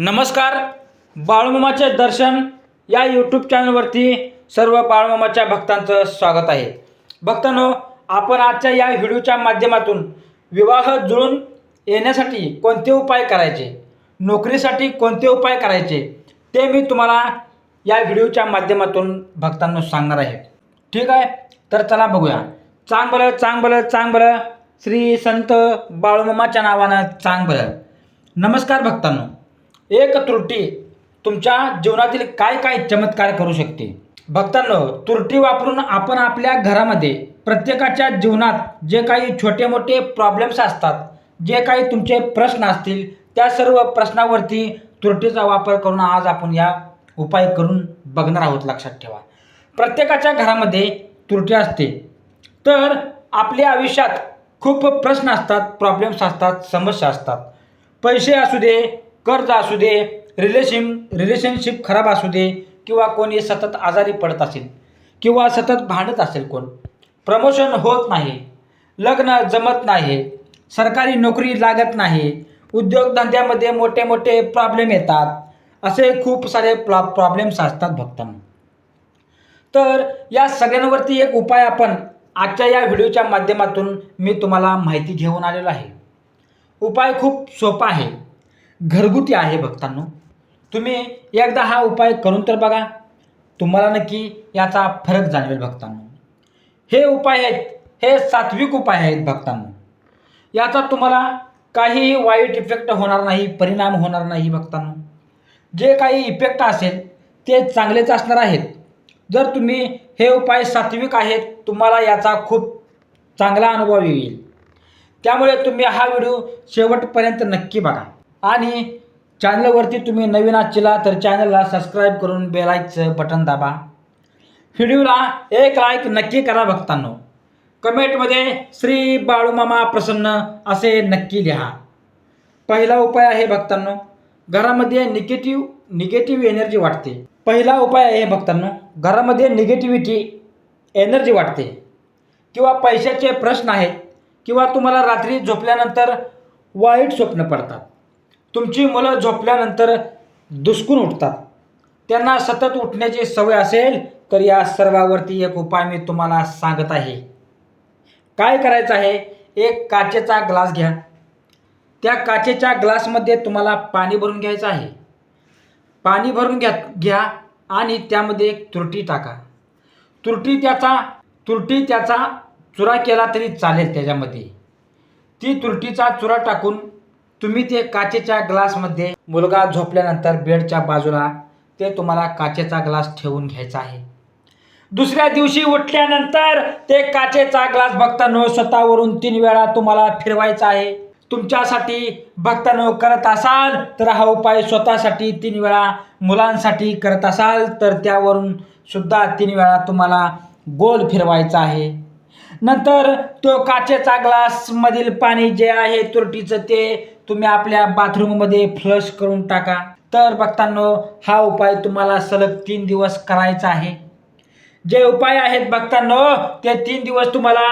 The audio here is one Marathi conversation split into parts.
नमस्कार. बाळमामाचे दर्शन या यूट्यूब चॅनलवरती सर्व बाळमामाच्या भक्तांचं स्वागत आहे. भक्तांनो आपण आजच्या या व्हिडिओच्या माध्यमातून विवाह जुळून येण्यासाठी कोणते उपाय करायचे? नोकरीसाठी कोणते उपाय करायचे? ते मी तुम्हाला या व्हिडिओच्या माध्यमातून भक्तांनो सांगणार आहे. ठीक आहे? तर चला बघूया. चांग बरं चांग बरं चांग बरं श्री संत बाळूमामाच्या नावानं चांग बरं नमस्कार भक्तांनो. एक त्रुटी तुमच्या जीवनातील काय काय चमत्कार करू शकते. भक्तांनो त्रुटी वापरून आपण आपल्या घरामध्ये प्रत्येकाच्या जीवनात जे काही छोटे मोठे प्रॉब्लेम्स असतात जे काही तुमचे प्रश्न असतील त्या सर्व प्रश्नावरती त्रुटीचा वापर करून आज आपण या उपाय करून बघणार आहोत लक्षात ठेवा. प्रत्येकाच्या घरामध्ये त्रुटी असते. तर आपल्या आयुष्यात खूप प्रश्न असतात प्रॉब्लेम्स असतात समस्या असतात. पैसे असू दे कर्ज असू दे रिलेशन रिलेशनशिप खराब असू दे किंवा कोणी सतत आजारी पडत असेल किंवा सतत भांडत असेल कोण प्रमोशन होत नाही लग्न जमत नाही सरकारी नोकरी लागत नाही उद्योगधंद्यामध्ये मोठे मोठे प्रॉब्लेम येतात असे खूप सारे प्रॉ प्रॉब्लेम्स असतात भक्तांना तर या सगळ्यांवरती एक उपाय आपण आजच्या या व्हिडिओच्या माध्यमातून मी तुम्हाला माहिती घेऊन आलेलो आहे. उपाय खूप सोपा आहे. घरगुती आहे भक्तांनो. तुम्ही एकदा हा उपाय करून तर बघा. तुम्हाला नक्की याचा फरक जाणवेल भक्तांनो. हे उपाय आहेत हे सात्विक उपाय आहेत भक्तांनो. याचा तुम्हाला काही वाईट इफेक्ट होणार नाही परिणाम होणार नाही भक्तांनो. जे काही इफेक्ट असेल ते चांगलेच असणार आहेत. जर तुम्ही हे उपाय सात्विक आहेत तुम्हाला याचा खूप चांगला अनुभव येईल. त्यामुळे तुम्ही हा व्हिडिओ शेवटपर्यंत नक्की बघा. आणि चॅनलवरती तुम्ही नवीन असला तर चॅनलला सबस्क्राईब करून बेलाईकचं बटन दाबा. व्हिडिओला एक लाईक नक्की करा भक्तांनो. कमेंटमध्ये श्री बाळूमामा प्रसन्न असे नक्की लिहा. पहिला उपाय आहे भक्तांनो घरामध्ये निगेटिव्ह निगेटिव्ह एनर्जी वाटते. पहिला उपाय आहे भक्तांनो घरामध्ये निगेटिव्हिटी एनर्जी वाटते. किंवा पैशाचे प्रश्न आहेत किंवा तुम्हाला रात्री झोपल्यानंतर वाईट स्वप्न पडतात. तुमची मुलं झोपल्यानंतर दुसकून उठतात. त्यांना सतत उठण्याची सवय असेल तर या सर्वावरती एक उपाय मी तुम्हाला सांगत आहे. काय करायचं आहे? एक काचेचा ग्लास घ्या. त्या काचेच्या ग्लासमध्ये तुम्हाला पाणी भरून घ्यायचं आहे. पाणी भरून घ्या घ्या आणि त्यामध्ये एक तुरटी टाका. तुरटी त्याचा तुरटी त्याचा चुरा केला तरी चालेल त्याच्यामध्ये. ती तुरटीचा चुरा टाकून तुम्ही ते काचेच्या ग्लासमध्ये मुलगा झोपल्यानंतर बेडच्या बाजूला ते तुम्हाला काचेचा ग्लास ठेवून घ्यायचा आहे. दुसऱ्या दिवशी उठल्यानंतर ते काचेचा ग्लास बघताना स्वतःवरून तीन वेळा तुम्हाला फिरवायचा आहे. तुमच्यासाठी बघतानो करत असाल तर हा उपाय स्वतःसाठी तीन वेळा मुलांसाठी करत असाल तर त्यावरून सुद्धा तीन वेळा तुम्हाला गोल फिरवायचा आहे. नंतर तो काचेचा ग्लासमधील पाणी जे आहे तुरटीचं ते तुम्ही आपल्या बाथरूममध्ये फ्लश करून टाका. तर बघतानो हा उपाय तुम्हाला सलग तीन दिवस करायचा आहे. जे उपाय आहेत बघतानो ते तीन दिवस तुम्हाला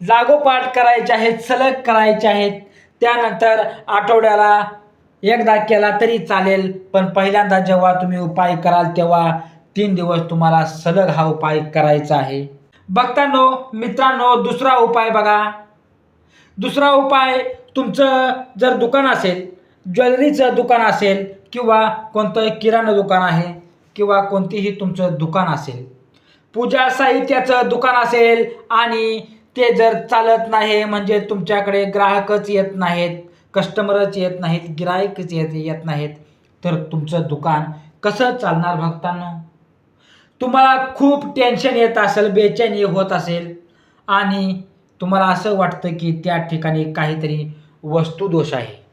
लागोपाठ करायचे आहेत सलग करायचे आहेत. त्यानंतर आठवड्याला एकदा केला तरी चालेल पण पहिल्यांदा जेव्हा तुम्ही उपाय कराल तेव्हा तीन दिवस तुम्हाला सलग हा उपाय करायचा आहे. बघतानो मित्रांनो दुसरा उपाय बघा. दुसरा उपाय तुमचं जर दुकान असेल ज्वेलरीचं दुकान असेल किंवा कोणतं किराणा दुकान आहे किंवा कोणतीही तुमचं दुकान असेल पूजा साहित्याचं दुकान असेल आणि ते जर चालत नाही म्हणजे तुमच्याकडे ग्राहकच येत नाहीत कस्टमरच येत नाहीत गिराईकच येत येत नाहीत तर तुमचं दुकान कसं चालणार भक्तांना? तुम्हाला खूप टेन्शन येत असेल बेचैनी होत असेल आणि तुम्हाला असं वाटतं की त्या ठिकाणी काहीतरी वस्तुदोष आहे.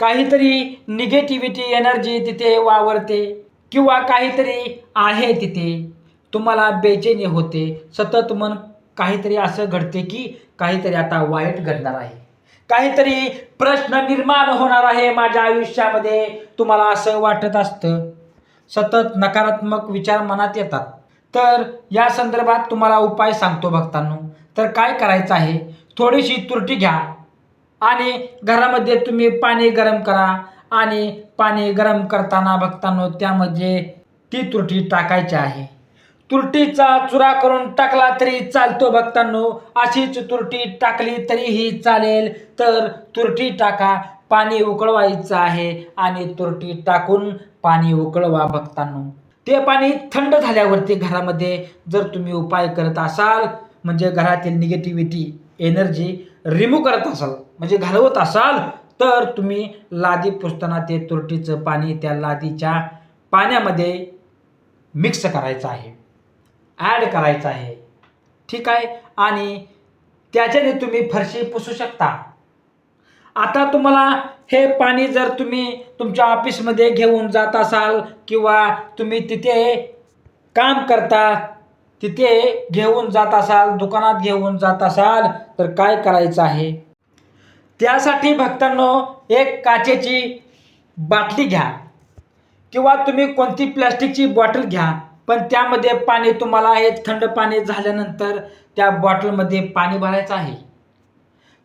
काहीतरी निगेटिव्हिटी एनर्जी तिथे वावरते किंवा काहीतरी आहे तिथे. तुम्हाला बेचैनी होते. सतत मन काहीतरी असं घडते की काहीतरी आता वाईट घडणार आहे. काहीतरी प्रश्न निर्माण होणार आहे माझ्या आयुष्यामध्ये. तुम्हाला असं वाटत असतं. सतत नकारात्मक विचार मनात येतात. तर या संदर्भात तुम्हाला उपाय सांगतो भक्तांनो. तर काय करायचं आहे? थोडीशी तुरटी घ्या. आणि घरामध्ये तुम्ही पाणी गरम करा आणि पाणी गरम करताना बघताना त्यामध्ये ती तुरटी टाकायची आहे. तुरटीचा चुरा करून टाकला तरी चालतो बघतानो. अशीच तुरटी टाकली तरीही चालेल. तर तुरटी टाका पाणी उकळवायचं आहे आणि तुरटी टाकून पाणी उकळवा बघतानो. ते पाणी थंड झाल्यावरती घरामध्ये जर तुम्ही उपाय करत असाल म्हणजे घरातील निगेटिव्हिटी एनर्जी रिमूव्ह करत असाल म्हणजे घालवत असाल तर तुम्ही लादी पुसताना ते तुरटीचं पाणी त्या लादीच्या पाण्यामध्ये मिक्स करायचं आहे. ॲड करायचं आहे. ठीक आहे? आणि त्याच्याने तुम्ही फरशी पुसू शकता. आता तुम्हाला हे पाणी जर तुम्ही तुमच्या ऑफिसमध्ये घेऊन जात असाल किंवा तुम्ही तिथे काम करता तिथे घेऊन जात असाल दुकानात घेऊन जात असाल तर काय करायचं आहे? त्यासाठी भक्तांनो एक काचेची बाटली घ्या. किंवा तुम्ही कोणती प्लॅस्टिकची बॉटल घ्या पण त्यामध्ये पाणी तुम्हाला हे थंड पाणी झाल्यानंतर त्या बॉटलमध्ये पाणी भरायचं आहे.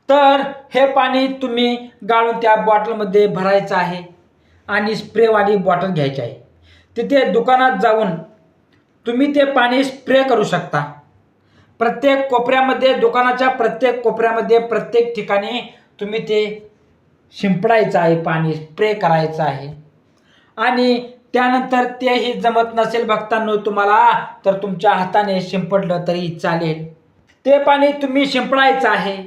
तर हे पाणी तुम्ही गाळून त्या बॉटलमध्ये भरायचं आहे आणि स्प्रेवाली बॉटल घ्यायची आहे. तिथे दुकानात जाऊन तुम्ही ते पाणी स्प्रे करू शकता. प्रत्येक कोपऱ्यामध्ये दुकानाच्या प्रत्येक कोपऱ्यामध्ये प्रत्येक ठिकाणी तुम्ही ते शिंपडायचं आहे पाणी स्प्रे करायचं आहे. आणि त्यानंतर तेही जमत नसेल भक्तांनो तुम्हाला तर तुमच्या हाताने शिंपडलं तरी चालेल. ते पाणी तुम्ही शिंपडायचं आहे.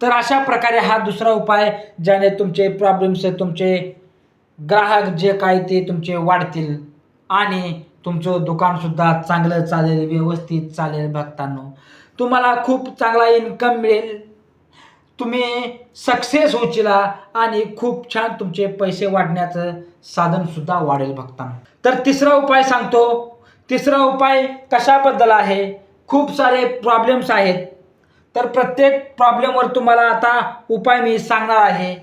तर अशा प्रकारे हा दुसरा उपाय ज्याने तुमचे प्रॉब्लेम्स तुमचे ग्राहक जे काय ते तुमचे वाढतील. आणि तुमचं दुकानसुद्धा चांगलं चालेल व्यवस्थित चालेल भक्तांनो. तुम्हाला खूप चांगला इन्कम मिळेल. तुम्ही सक्सेस होचिला आणि खूप छान तुमचे पैसे वाढण्याचं साधनसुद्धा वाढेल भक्तांनो. तर तिसरा उपाय सांगतो. तिसरा उपाय कशाबद्दल आहे? खूप सारे प्रॉब्लेम्स आहेत. तर प्रत्येक प्रॉब्लेमवर तुम्हाला आता उपाय मी सांगणार आहे.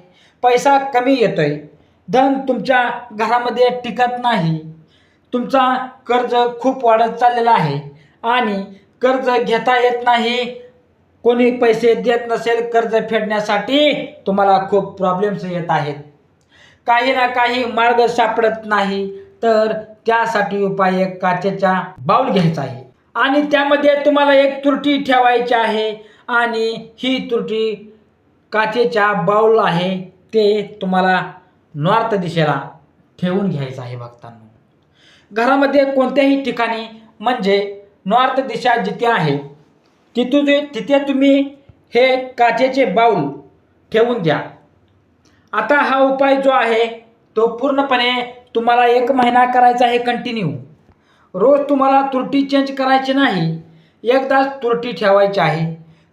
पैसा कमी येतोय. धन तुमच्या घरामध्ये टिकत नाही. तुमचा कर्ज खूप वाढत चाललेला आहे. आणि कर्ज घेता येत नाही. कोणी पैसे देत नसेल कर्ज फेडण्यासाठी तुम्हाला खूप प्रॉब्लेम्स येत आहेत. काही ना काही मार्ग सापडत नाही. तर त्यासाठी उपाय एक काचेचा बाऊल घ्यायचा आहे. आणि त्यामध्ये तुम्हाला एक त्रुटी ठेवायची आहे. आणि ही त्रुटी काचेच्या बाऊल आहे. ते तुम्हाला नॉर्थ दिशेला ठेवून घ्यायचं आहे बघताना. घरामध्ये कोणत्याही ठिकाणी म्हणजे नॉर्थ दिशा जिथे आहे तिथून तिथे तुम्ही हे काचेचे बाऊल ठेवून द्या. आता हा उपाय जो आहे तो पूर्णपणे तुम्हाला एक महिना करायचा आहे कंटिन्यू रोज तुम्हाला तुरटी चेंज करायची नाही एकदाच तुरटी ठेवायची आहे.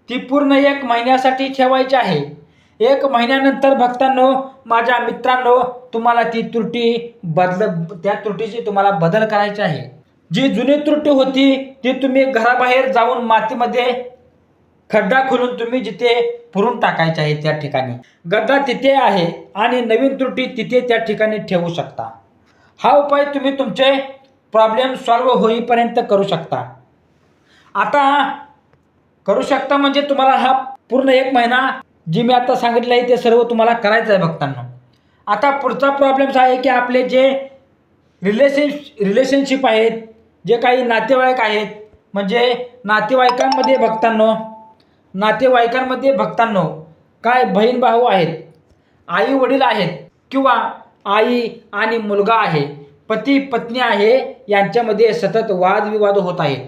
ती पूर्ण एक महिन्यासाठी ठेवायची आहे. एक महिन्यानंतर भक्तांनो माझ्या मित्रांनो तुम्हाला ती त्रुटी बदल त्या त्रुटीची तुम्हाला बदल करायची आहे. जी जुनी त्रुटी होती ती तुम्ही घराबाहेर जाऊन मातीमध्ये खड्डा खोलून तुम्ही जिथे पुरून टाकायचे आहे त्या ठिकाणी. गड्डा तिथे आहे आणि नवीन त्रुटी तिथे त्या ठिकाणी ठेवू शकता. हा उपाय तुम्ही तुमचे प्रॉब्लेम सॉल्व होईपर्यंत करू शकता. आता करू शकता म्हणजे तुम्हाला हा पूर्ण एक महिना जी मी आता सांगितलं आहे ते सर्व तुम्हाला करायचं आहे भक्तांना. आता पुढचा प्रॉब्लेम्स आहे की आपले जे रिलेशनश रिलेशनशिप आहेत जे काही नातेवाईक आहेत म्हणजे नातेवाईकांमध्ये भक्तांनो नातेवाईकांमध्ये भक्तांनो काय बहीण भाऊ आहेत आई वडील आहेत किंवा आई आणि मुलगा आहे पती पत्नी आहे यांच्यामध्ये सतत वादविवाद होत आहेत.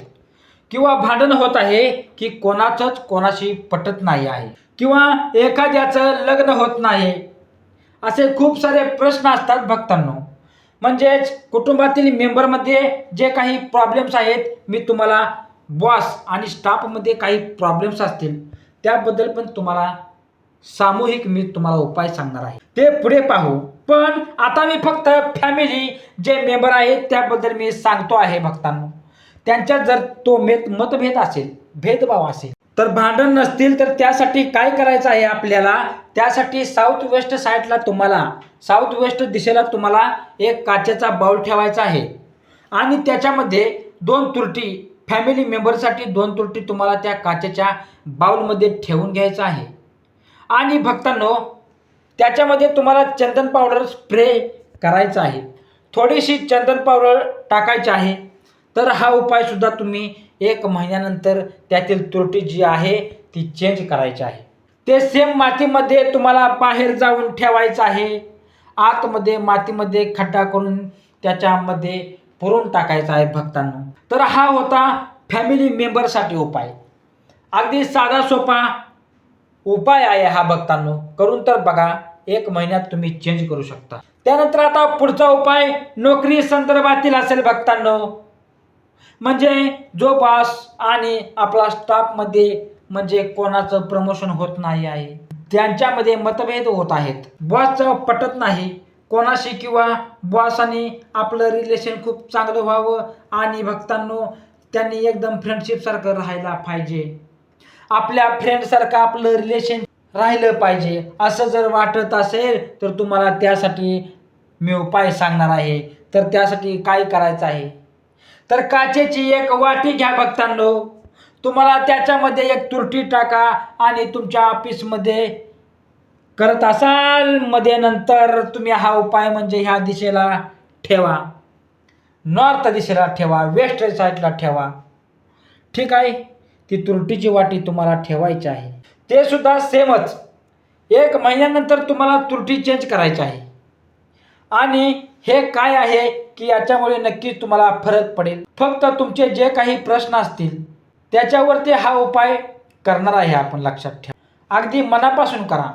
किंवा भांडण होत आहे की कोणाचंच कोणाशी पटत नाही आहे किंवा एखाद्याचं लग्न होत नाही. असे खूप सारे प्रश्न असतात भक्तांनो. म्हणजेच कुटुंबातील मेंबरमध्ये जे काही प्रॉब्लेम्स आहेत मी तुम्हाला बॉस आणि स्टाफमध्ये काही प्रॉब्लेम्स असतील त्याबद्दल पण तुम्हाला सामूहिक मी तुम्हाला उपाय सांगणार आहे. ते पुढे पाहू. पण आता मी फक्त फॅमिली जे मेंबर आहेत त्याबद्दल मी सांगतो आहे भक्तांना. त्यांच्यात जर तो मेत मतभेद असेल भेदभाव असेल तर भांडण नसतील तर त्यासाठी काय करायचं आहे आपल्याला? त्यासाठी साऊथ वेस्ट साईडला तुम्हाला साऊथ वेस्ट दिशेला तुम्हाला एक काचेचा बाउल ठेवायचा आहे. आणि त्याच्यामध्ये दोन तुरटी फॅमिली मेंबरसाठी दोन तुरटी तुम्हाला त्या काचेच्या बाउलमध्ये ठेवून घ्यायचं आहे. आणि भक्तांनो त्याच्यामध्ये तुम्हाला चंदन पावडर स्प्रे करायचा आहे. थोडीशी चंदन पावडर टाकायची आहे. तर हा उपायसुद्धा तुम्ही एक महिन्यानंतर त्यातील त्रुटी जी आहे ती चेंज करायची आहे. ते सेम मातीमध्ये तुम्हाला बाहेर जाऊन ठेवायचं आहे. आतमध्ये मातीमध्ये खड्डा करून त्याच्यामध्ये पुरून टाकायचा आहे भक्तांनो. तर हा होता फॅमिली मेंबरसाठी उपाय. अगदी साधा सोपा उपाय आहे हा भक्तांनो. करून तर बघा एक महिन्यात तुम्ही चेंज करू शकता. त्यानंतर आता पुढचा उपाय नोकरी संदर्भातील असेल भक्तांनो. म्हणजे जो बॉस आणि आपला स्टाफमध्ये म्हणजे कोणाचं प्रमोशन होत नाही आहे. त्यांच्यामध्ये मतभेद होत आहेत. बॉसचं पटत नाही. कोणाशी किंवा बॉसाने आपलं रिलेशन खूप चांगलं व्हावं आणि भक्तांनो त्यांनी एकदम फ्रेंडशिपसारखं राहायला पाहिजे. आपल्या फ्रेंडसारखं आपलं रिलेशन राहिलं पाहिजे. असं जर वाटत असेल तर तुम्हाला त्यासाठी मी उपाय सांगणार आहे. तर त्यासाठी काय करायचं आहे? तर काचेची एक वाटी घ्या भक्तांनो. तुम्हाला त्याच्यामध्ये एक तुरटी टाका आणि तुमच्या ऑफिसमध्ये करत असाल. मध्ये नंतर तुम्ही हा उपाय म्हणजे ह्या दिशेला ठेवा. नॉर्थ दिशेला ठेवा वेस्ट साईडला ठेवा. ठीक आहे? ती तुरटीची वाटी तुम्हाला ठेवायची आहे. ते सुद्धा सेमच. एक महिन्यानंतर तुम्हाला तुरटी चेंज करायची आहे. आणि हे काय आहे की याच्यामुळे नक्कीच तुम्हाला फरक पडेल. फक्त तुमचे जे काही प्रश्न असतील त्याच्यावरती हा उपाय करणार आहे आपण लक्षात ठेवा. अगदी मनापासून करा.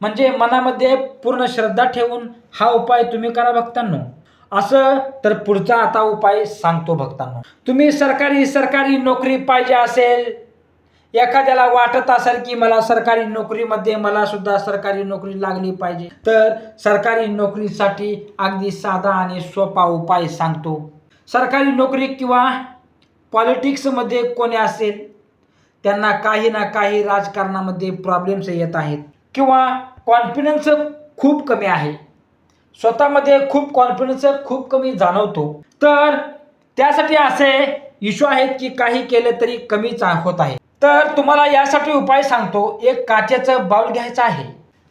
म्हणजे मनामध्ये पूर्ण श्रद्धा ठेवून हा उपाय तुम्ही करा भक्तांनो. असं तर पुढचा आता उपाय सांगतो भक्तांनो. तुम्ही सरकारी सरकारी नोकरी पाहिजे असेल एखाद्याला वाटत असेल की मला सरकारी नोकरीमध्ये मला सुद्धा सरकारी नोकरी लागली पाहिजे तर सरकारी नोकरीसाठी अगदी साधा आणि सोपा उपाय सांगतो. सरकारी नोकरी किंवा पॉलिटिक्समध्ये कोणी असेल त्यांना काही ना काही राजकारणामध्ये प्रॉब्लेम्स येत आहेत. किंवा कॉन्फिडन्स खूप कमी आहे. स्वतःमध्ये खूप कॉन्फिडन्स खूप कमी जाणवतो. तर त्यासाठी असे इश्यू आहेत की काही केलं तरी कमीच होत आहे. तर तुम्हाला यासाठी उपाय सांगतो. एक काचेचं बाउल घ्यायचं आहे.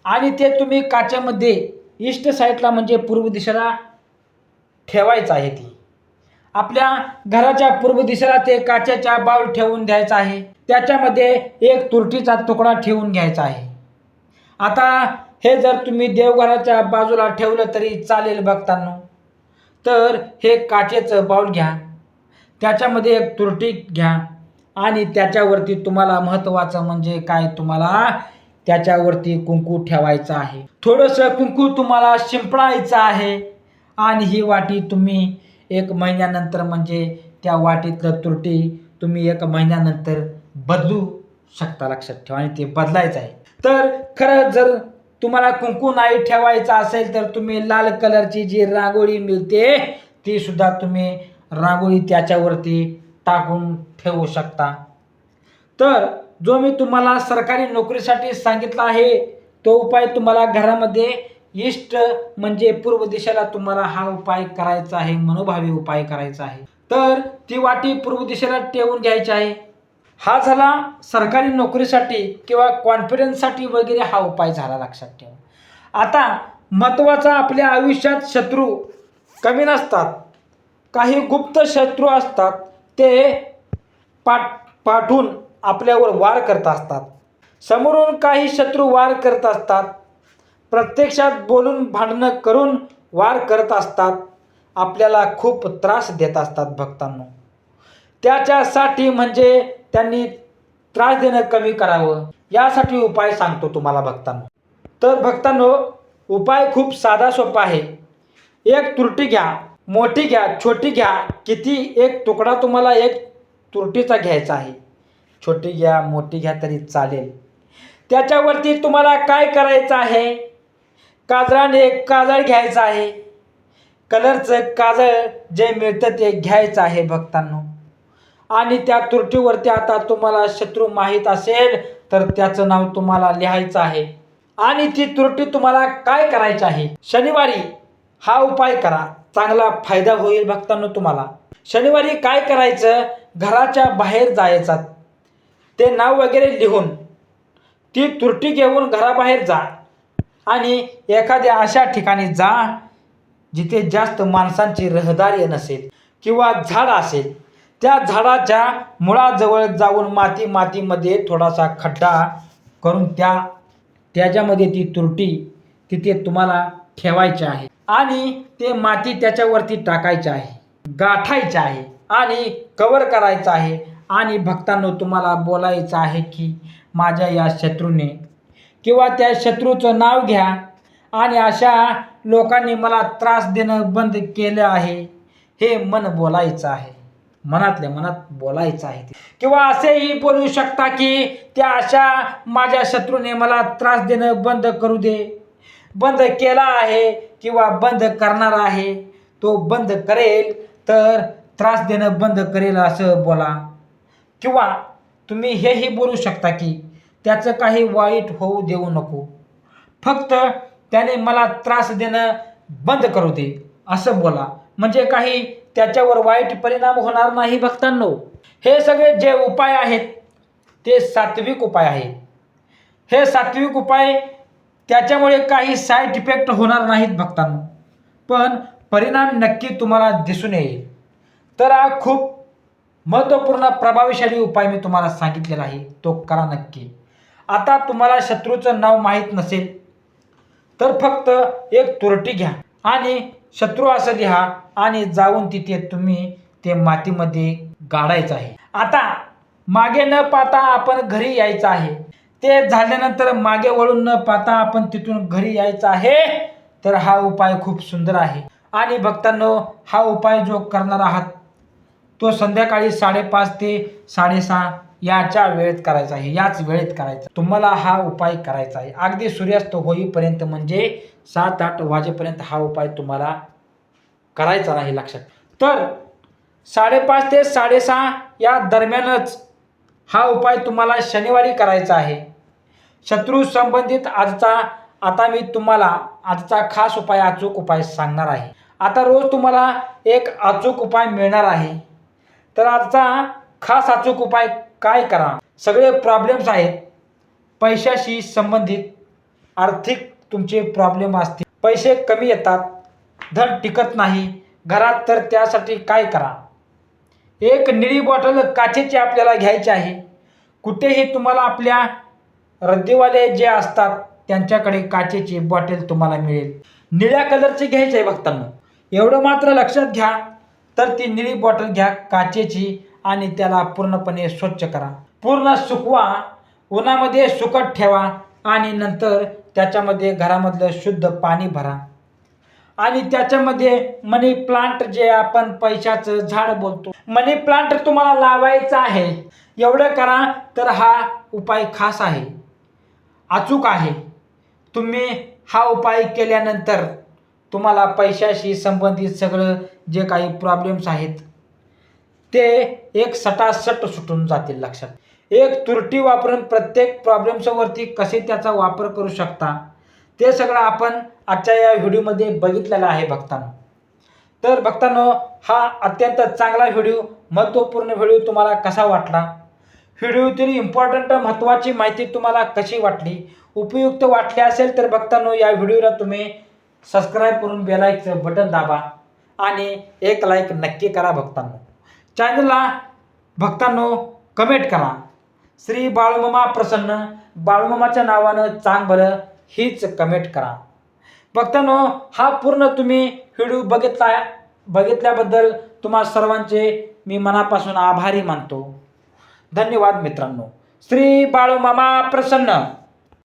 आणि ते तुम्ही काचेमध्ये ईस्ट साईडला म्हणजे पूर्व दिशेला ठेवायचं आहे ती. आपल्या घराच्या पूर्व दिशेला ते काचेचा बाउल ठेवून द्यायचा आहे. त्याच्यामध्ये एक तुरटीचा तुकडा ठेवून घ्यायचा आहे. आता हे जर तुम्ही देवघराच्या बाजूला ठेवलं तरी चालेल बघताना. तर हे काचेचं बाउल घ्या. त्याच्यामध्ये एक तुरटी घ्या. आणि त्याच्यावरती तुम्हाला महत्त्वाचं म्हणजे काय तुम्हाला? त्याच्यावरती कुंकू ठेवायचं आहे. थोडंसं कुंकू तुम्हाला शिंपडायचं आहे. आणि ही वाटी तुम्ही एक महिन्यानंतर म्हणजे त्या वाटीतलं तुरटी तुम्ही एक महिन्यानंतर बदलू शकता लक्षात ठेवा आणि ते बदलायचं आहे. तर खरं जर तुम्हाला कुंकू नाही ठेवायचं असेल तर तुम्ही लाल कलरची जी रांगोळी मिळते ती सुद्धा तुम्ही रांगोळी त्याच्यावरती टाकून ठेवू शकता. तर जो मी तुम्हाला सरकारी नोकरीसाठी सांगितला आहे तो उपाय तुम्हाला घरामध्ये इष्ट म्हणजे पूर्व दिशेला तुम्हाला हा उपाय करायचा आहे मनोभावी उपाय करायचा आहे. तर ती वाटी पूर्व दिशेला ठेवून घ्यायची आहे. हा झाला सरकारी नोकरीसाठी किंवा कॉन्फिडन्ससाठी वगैरे हा उपाय झाला लक्षात ठेवा. आता महत्त्वाचा आपल्या आयुष्यात शत्रू कमी नसतात. काही गुप्त शत्रू असतात. ते पाठ पाठून आपल्यावर वार करत असतात. समोरून काही शत्रू वार करत असतात. प्रत्यक्षात बोलून भांडणं करून वार करत असतात. आपल्याला खूप त्रास देत असतात भक्तांनो. त्याच्यासाठी म्हणजे त्यांनी त्रास देणं कमी करावं. यासाठी उपाय सांगतो तुम्हाला भक्तांनो. तर भक्तांनो उपाय खूप साधा सोपा आहे. एक तुरटी घ्या. मोठी घ्या छोटी घ्या किती एक तुकडा तुम्हाला एक तुरटीचा घ्यायचा आहे. छोटी घ्या मोठी घ्या तरी चालेल. त्याच्यावरती तुम्हाला काय करायचं आहे? काजळाने काजळ घ्यायचं आहे. कलरचं काजळ जे मिळतं ते घ्यायचं आहे भक्तांनो. आणि त्या तुरटीवरती आता तुम्हाला शत्रू माहीत असेल तर त्याचं नाव तुम्हाला लिहायचं आहे. आणि ती तुरटी तुम्हाला काय करायची आहे? शनिवारी हा उपाय करा. चांगला फायदा होईल भक्तांनो तुम्हाला. शनिवारी काय करायचं? घराच्या बाहेर जायचं. ते नाव वगैरे लिहून ती तुरटी घेऊन घराबाहेर जा. आणि एखाद्या अशा ठिकाणी जा जिथे जास्त माणसांची रहदारी नसेल किंवा झाड असेल. त्या झाडाच्या मुळाजवळ जाऊन माती मातीमध्ये थोडासा खड्डा करून त्या त्याच्यामध्ये ती तुरटी तिथे तुम्हाला ठेवायची आहे. आणि ते माती त्याच्यावरती टाकायची आहे गाठायचं आहे आणि कवर करायचं आहे. आणि भक्तांनो तुम्हाला बोलायचं आहे की माझ्या या शत्रूने किंवा त्या शत्रूचं नाव घ्या आणि अशा लोकांनी मला त्रास देणं बंद केलं आहे. हे मन बोलायचं आहे. मनातल्या मनात बोलायचं आहे. किंवा असेही बोलू शकता की त्या अशा माझ्या शत्रूने मला त्रास देणं बंद करू दे बंद केला आहे. किंवा बंद करणार आहे तो बंद करेल तर त्रास देणं बंद करेल असं बोला. किंवा तुम्ही हेही बोलू शकता की त्याचं काही वाईट होऊ देऊ नको. फक्त त्याने मला त्रास देणं बंद करू दे असं बोला. म्हणजे काही त्याच्यावर वाईट परिणाम होणार नाही भक्तांनो. हे सगळे जे उपाय आहेत ते सात्विक उपाय आहेत. हे सात्विक उपाय त्याच्यामुळे काही साईड इफेक्ट होणार नाहीत भक्तांना. पण परिणाम नक्की तुम्हाला दिसून येईल. तर हा खूप महत्त्वपूर्ण प्रभावशाली उपाय मी तुम्हाला सांगितलेला आहे. तो करा नक्की. आता तुम्हाला शत्रूचं नाव माहीत नसेल तर फक्त एक तुरटी घ्या. आणि शत्रू असं लिहा आणि जाऊन तिथे तुम्ही ते मातीमध्ये गाडायचं आहे. आता मागे न पाहता आपण घरी यायचं आहे. ते झाल्यानंतर मागे वळून न पाहता आपण तिथून घरी यायचं आहे तर हा उपाय खूप सुंदर आहे. आणि भक्तांनो हा उपाय जो करणार आहात तो संध्याकाळी साडेपाच ते साडेसहा याच्या वेळेत करायचा आहे. याच वेळेत करायचा. तुम्हाला हा उपाय करायचा आहे. अगदी सूर्यास्त होईपर्यंत म्हणजे सात आठ वाजेपर्यंत हा उपाय तुम्हाला करायचा नाही लक्षात. तर साडेपाच ते साडेसहा या दरम्यानच हा उपाय तुम्हाला शनिवारी करायचा आहे. शत्रू संबंधित आजचा आता मी तुम्हाला आजचा खास उपाय अचूक उपाय सांगणार आहे. आता रोज तुम्हाला एक अचूक उपाय मिळणार आहे. तर आजचा खास अचूक उपाय काय करा? सगळे प्रॉब्लेम्स आहेत. पैशाशी संबंधित आर्थिक तुमचे प्रॉब्लेम असतील. पैसे कमी येतात. धन टिकत नाही. घरात तर त्यासाठी काय करा? एक निळी बॉटल काचेची आपल्याला घ्यायची आहे. कुठेही तुम्हाला आपल्या रद्दीवाले जे असतात त्यांच्याकडे काचेची बॉटल तुम्हाला मिळेल. निळ्या कलरची घ्यायची आहे भक्तांनो. एवढं मात्र लक्षात घ्या तर ती निळी बॉटल घ्या काचेची आणि त्याला पूर्णपणे स्वच्छ करा. पूर्ण सुकवा उन्हामध्ये सुकट ठेवा आणि नंतर त्याच्यामध्ये घरामधलं शुद्ध पाणी भरा. आणि त्याच्यामध्ये मनी प्लांट जे आपण पैशाचं झाड बोलतो. मनी प्लांट तुम्हाला लावायचं आहे. एवढं करा तर हा उपाय खास आहे. अचूक आहे. तुम्ही हा उपाय केल्यानंतर तुम्हाला पैशाशी संबंधित सगळं जे काही प्रॉब्लेम्स आहेत ते एक सटासट सुटून जातील लक्षात. एक तुरटी वापरून प्रत्येक प्रॉब्लेम्सवरती कसे त्याचा वापर करू शकता ते सगळं आपण आजच्या या व्हिडिओमध्ये बघितलेलं आहे भक्तांनो. तर भक्तांनो हा अत्यंत चांगला व्हिडिओ महत्त्वपूर्ण व्हिडिओ तुम्हाला कसा वाटला? व्हिडिओतील इम्पॉर्टंट महत्त्वाची माहिती तुम्हाला कशी वाटली? उपयुक्त वाटली असेल तर भक्तांनो या व्हिडिओला तुम्ही सबस्क्राईब करून बेलायचं बटन दाबा आणि एक लाईक नक्की करा भक्तांनो. चॅनलला भक्तांनो कमेंट करा. श्री बाळूमामा प्रसन्न बाळूमामाच्या नावानं चांग बरं हीच कमेंट करा. भक्तांनो हा पूर्ण तुम्ही व्हिडिओ बघितला बघितल्याबद्दल तुम्हा सर्वांचे मी मनापासून आभारी मानतो. धन्यवाद मित्रांनो. श्री बाळूमामा प्रसन्न.